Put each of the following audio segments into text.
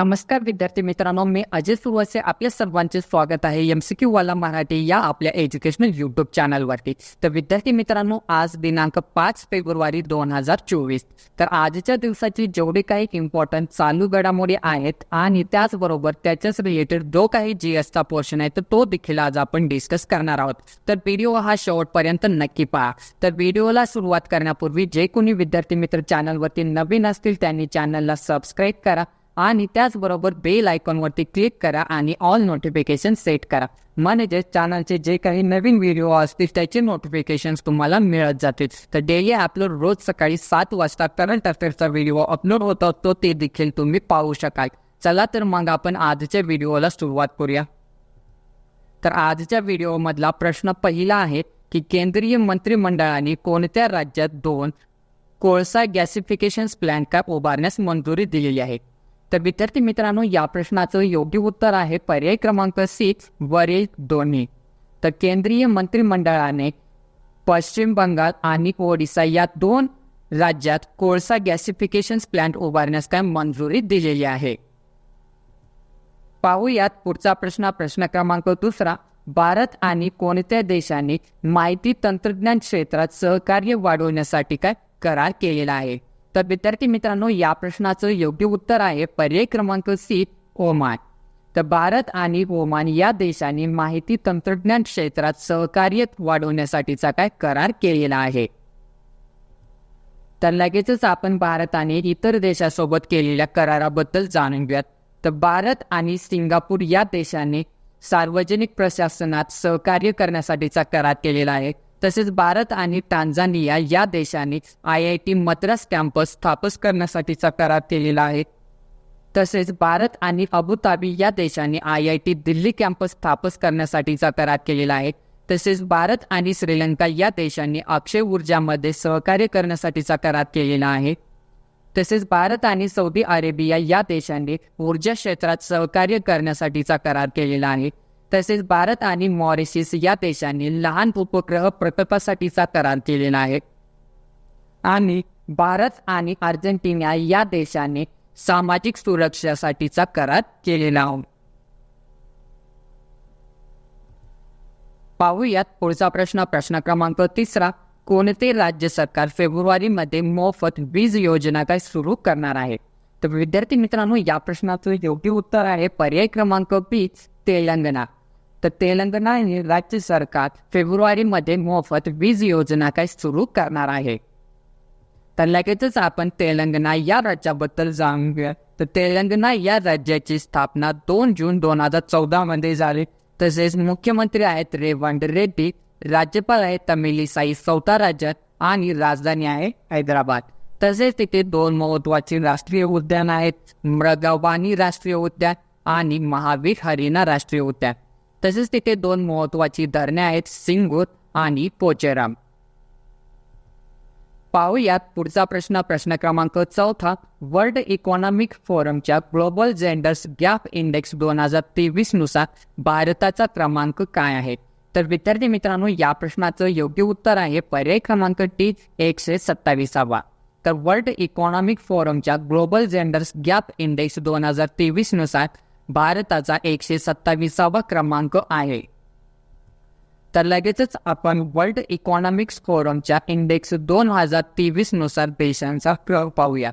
नमस्कार विद्यार्थी मित्रांनो मी अजय सुरवसे. आपल्या सर्वांचे स्वागत आहे एम सी क्यू वाला मराठी या आपल्या एज्युकेशनल युट्यूब चॅनलवरती तर विद्यार्थी मित्रांनो आज दिनांक पाच फेब्रुवारी दोन हजार चोवीस. तर आजच्या दिवसाची जेवढी काही इम्पॉर्टंट चालू घडामोडी आहेत आणि त्याचबरोबर त्याच्याच रिलेटेड जो काही जी एसचा पोर्शन आहे तर तो देखील आज आपण डिस्कस करणार आहोत. तर व्हिडिओ हा शेवटपर्यंत नक्की पहा. तर व्हिडिओला सुरुवात करण्यापूर्वी जे कोणी विद्यार्थी मित्र चॅनलवरती नवीन असतील त्यांनी चॅनलला सबस्क्राईब करा. आणि त्याचबरोबर बेल आयकॉनवरती क्लिक करा आणि ऑल नोटिफिकेशन सेट करा. म्हणजे चॅनलचे जे काही नवीन व्हिडिओ असतील त्याचे नोटिफिकेशन तुम्हाला मिळत जातील. तर डेली अपलोड रोज सकाळी सात वाजता करंट अफेअर्सचा व्हिडिओ अपलोड होत असतो ते देखील तुम्ही पाहू शकाल. चला तर मग आपण आजच्या व्हिडिओला सुरुवात करूया. तर आजच्या व्हिडिओमधला प्रश्न पहिला आहे की केंद्रीय मंत्रिमंडळाने कोणत्या राज्यात दोन कोळसा गॅसिफिकेशन प्लॅन का उभारण्यास मंजुरी दिलेली आहे? तर विद्यार्थी मित्रांनो या प्रश्नाचं योग्य उत्तर आहे पर्याय क्रमांक सिक्स वरील दोन्ही. तर केंद्रीय मंत्रिमंडळाने पश्चिम बंगाल आणि ओडिसा या दोन राज्यात कोळसा गॅसिफिकेशन प्लांट उभारण्यास काय मंजुरी दिलेली आहे? पाहूयात पुढचा प्रश्न प्रश्न क्रमांक दुसरा. भारत आणि कोणत्या देशाने माहिती तंत्रज्ञान क्षेत्रात सहकार्य वाढवण्यासाठी काय करार केलेला आहे? तर विद्यार्थी मित्रांनो या प्रश्नाचं योग्य उत्तर आहे पर्याय क्रमांक सी ओमान. तर भारत आणि ओमान या देशांनी माहिती तंत्रज्ञान क्षेत्रात सहकार्य वाढवण्यासाठीचा काय करार केलेला आहे? तर लगेचच आपण भारत आणि इतर देशासोबत केलेल्या कराराबद्दल जाणून घेऊयात. तर भारत आणि सिंगापूर या देशांनी सार्वजनिक प्रशासनात सहकार्य करण्यासाठीचा करार केलेला आहे. तसेच भारत आणि टांझानिया या देशांनी I I T Madras campus स्थापन करण्यासाठीचा करार केलेला आहे. तसेच भारत आणि अबुधाबी या देशांनी I I T Delhi campus स्थापन करण्यासाठीचा करार केलेला आहे. तसेच भारत आणि श्रीलंका या देशांनी अक्षय ऊर्जामध्ये सहकार्य करण्यासाठीचा करार केलेला आहे. तसेच भारत आणि सौदी अरेबिया या देशांनी ऊर्जा क्षेत्रात सहकार्य करण्यासाठीचा करार केलेला आहे. तसेच भारत आणि मॉरिशस या देशांनी लहान उपग्रह प्रकल्पासाठीचा करार केलेला आहे. आणि भारत आणि अर्जेंटिना या देशाने सामाजिक सुरक्षेसाठीचा करार केलेला आहे. पाहूयात पुढचा प्रश्न. प्रश्न क्रमांक तिसरा. कोणते राज्य सरकार फेब्रुवारीमध्ये मोफत वीज योजना काय सुरू करणार आहे? तर विद्यार्थी मित्रांनो या प्रश्नाचं योग्य उत्तर आहे पर्याय क्रमांक बी तेलंगणा. तर तेलंगणा राज्य सरकार फेब्रुवारीमध्ये मोफत वीज योजना काय सुरू करणार आहे? तर लगेचच आपण तेलंगणा या राज्याबद्दल जाणून घेऊया. तर तेलंगणा या राज्याची स्थापना दोन जून दोन हजार चौदा मध्ये झाली. तसेच मुख्यमंत्री आहेत रेवंत रेड्डी राज्यपाल आहेत तमिलीसाई चौथा राज्यात आणि राजधानी आहे हैदराबाद. तसेच तिथे दोन महत्वाची राष्ट्रीय उद्यान आहेत मृगावानी राष्ट्रीय उद्यान आणि महावीर हरिणा राष्ट्रीय उद्यान. तसेच तिथे दोन महत्वाची धरणे आहेत सिंगूर आणि पोचेराम. पाहूयात पुढचा प्रश्न प्रश्न क्रमांक चौथा वर्ल्ड इकॉनॉमिक फोरमच्या ग्लोबल जेंडर्स गॅप इंडेक्स दोन हजार तेवीसनुसार भारताचा क्रमांक काय आहे? तर विद्यार्थी मित्रांनो या प्रश्नाचं योग्य उत्तर आहे पर्याय क्रमांक टी एकशे सत्तावीसावा. तर वर्ल्ड इकॉनॉमिक फोरमच्या ग्लोबल जेंडर्स गॅप इंडेक्स दोन हजार तेवीसनुसार भारताचा एकशे सत्तावीसावा क्रमांक आहे. तर लगेचच आपण वर्ल्ड इकॉनॉमिक्स फोरमच्या इंडेक्स दोन हजार तेवीसनुसार देशांचा क्रम पाहूया.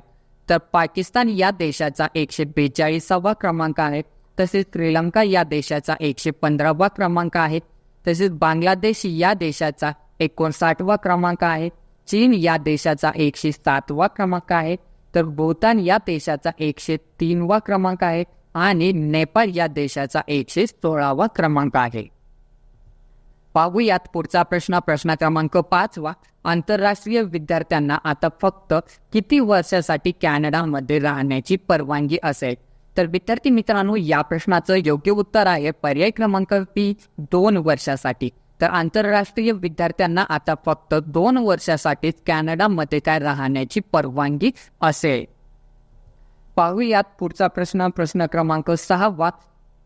तर पाकिस्तान या देशाचा एकशे बेचाळीसावा क्रमांक आहे तसेच श्रीलंका या देशाचा एकशे पंधरावा क्रमांक आहे तसेच बांगलादेश या देशाचा एकोणसाठवा क्रमांक आहे चीन या देशाचा एकशे सातवा क्रमांक आहे तर भूतान या देशाचा एकशे तीनवा क्रमांक आहे आणि नेपाळ या देशाचा एकशे सोळावा क्रमांक आहे. पाहूयात पुढचा प्रश्न. प्रश्न क्रमांक पाचवा. आंतरराष्ट्रीय विद्यार्थ्यांना आता फक्त किती वर्षासाठी कॅनडामध्ये राहण्याची परवानगी असेल? तर विद्यार्थी मित्रांनो या प्रश्नाचं योग्य उत्तर आहे पर्याय क्रमांक पी दोन वर्षासाठी. तर आंतरराष्ट्रीय विद्यार्थ्यांना आता फक्त दोन वर्षासाठीच कॅनडामध्ये काय राहण्याची परवानगी असेल? पाहूयात पुढचा प्रश्न. प्रश्न क्रमांक सहावा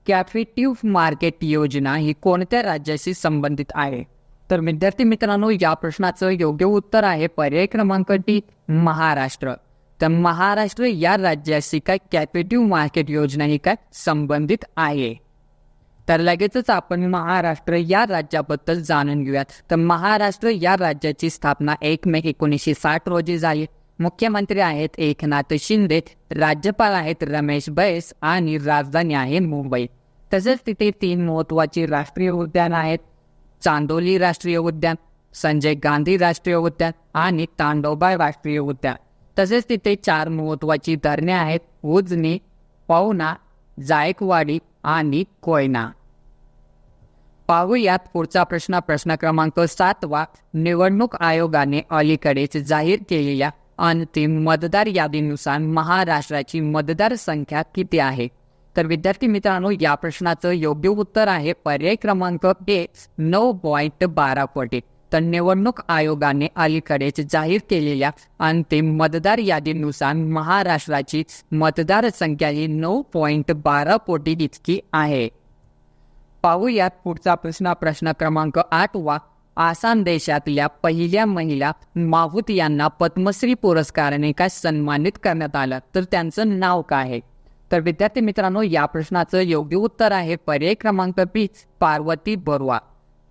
कॅफेटिव्ह मार्केट योजना ही कोणत्या राज्याशी संबंधित आहे? तर विद्यार्थी मित्रांनो या प्रश्नाचं योग्य उत्तर आहे पर्याय क्रमांक डी महाराष्ट्र. तर महाराष्ट्र या राज्याशी काय कॅपिटिव्ह मार्केट योजना ही काय संबंधित आहे? तर लगेचच आपण महाराष्ट्र या राज्याबद्दल जाणून घेऊयात. तर महाराष्ट्र या राज्याची स्थापना एक मे एकोणीसशे साठ रोजी झाली. मुख्यमंत्री आहेत एकनाथ शिंदे राज्यपाल आहेत रमेश बैस आणि राजधानी आहे मुंबई. तसेच तिथे तीन महत्वाची राष्ट्रीय उद्यान आहेत. चांदोली राष्ट्रीय उद्यान संजय गांधी राष्ट्रीय उद्यान आणि तांडोबा राष्ट्रीय उद्यान. तसेच तिथे चार महत्वाची धरणे आहेत उजनी पवना जायकवाडी आणि कोयना. पाहूयात पुढचा प्रश्न प्रश्न क्रमांक सातवा. निवडणूक आयोगाने अलीकडेच जाहीर केलेल्या अंतिम मतदार यादीनुसार महाराष्ट्राची मतदार संख्या किती आहे? तर विद्यार्थी मित्रांनो या प्रश्नाचं योग्य उत्तर आहे पर्याय क्रमांक ए नऊ पॉईंट बारा कोटी. तर निवडणूक आयोगाने अलीकडेच जाहीर केलेल्या अंतिम मतदार यादीनुसार महाराष्ट्राची मतदार संख्या ही नऊ पॉईंट बारा कोटी इतकी आहे. पाहूयात पुढचा प्रश्न प्रश्न क्रमांक आठ वा आसाम देशातल्या पहिल्या महिला माहूत यांना पद्मश्री पुरस्काराने काय सन्मानित करण्यात आलं? तर त्यांचं नाव काय आहे? तर विद्यार्थी मित्रांनो या प्रश्नाचं योग्य उत्तर आहे पर्याय क्रमांक बी पार्वती बरुआ.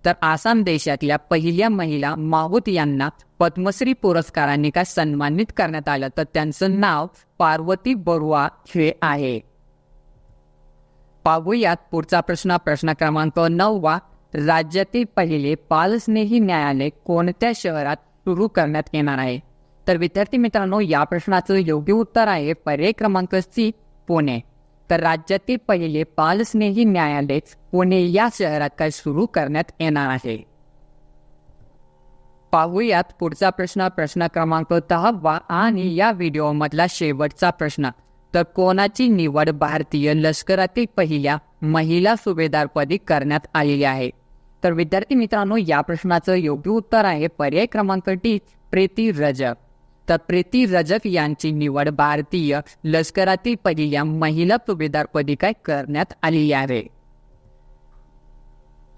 तर आसाम देशातल्या पहिल्या महिला माहूत यांना पद्मश्री पुरस्काराने काय सन्मानित करण्यात आलं? तर त्यांचं नाव पार्वती बरुआ हे आहे. पाहूयात पुढचा प्रश्न प्रश्न क्रमांक नववा. राज्यातील पहिले पालस्नेही न्यायालय कोणत्या शहरात सुरू करण्यात येणार आहे? तर विद्यार्थी मित्रांनो या प्रश्नाचं योग्य उत्तर आहे पर्याय क्रमांक सी पुणे. तर राज्यातील पहिले पालस्नेही न्यायालय पुणे या शहरात काय सुरू करण्यात येणार आहे? पाहूयात पुढचा प्रश्न. प्रश्न क्रमांक दहावा आणि या व्हिडिओमधला शेवटचा प्रश्न. तर कोणाची निवड भारतीय लष्करातील पहिल्या महिला सुभेदारपदी करण्यात आलेली आहे? तर विद्यार्थी मित्रांनो या प्रश्नाचं योग्य उत्तर आहे पर्याय क्रमांक डी प्रीती रजक. तर प्रीती रजक यांची निवड भारतीय लष्करातील पहिल्या महिला सुभेदारपदी काय करण्यात आली आहे.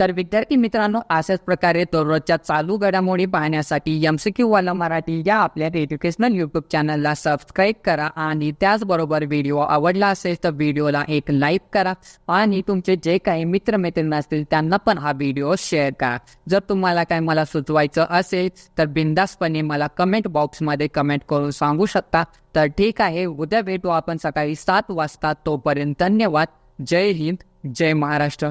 तर विद्यार्थी मित्रांनो अशाच प्रकारे दररोजच्या चालू घडामोडी पाहण्यासाठी एमसीक्यू वाला मराठी या आपल्या एज्युकेशनल यूट्यूब चॅनलला सबस्क्राईब करा आणि त्याचबरोबर व्हिडिओ आवडला असेल तर व्हिडिओला एक लाईक करा आणि तुमचे जे काही मित्रमैत्रिणी असतील त्यांना पण हा व्हिडिओ शेअर करा. जर तुम्हाला काय मला सुचवायचं असेल तर बिंदासपणे मला कमेंट बॉक्समध्ये कमेंट करून सांगू शकता. तर ठीक आहे उद्या भेटू आपण सकाळी सात वाजता. तोपर्यंत धन्यवाद. जय हिंद जय महाराष्ट्र.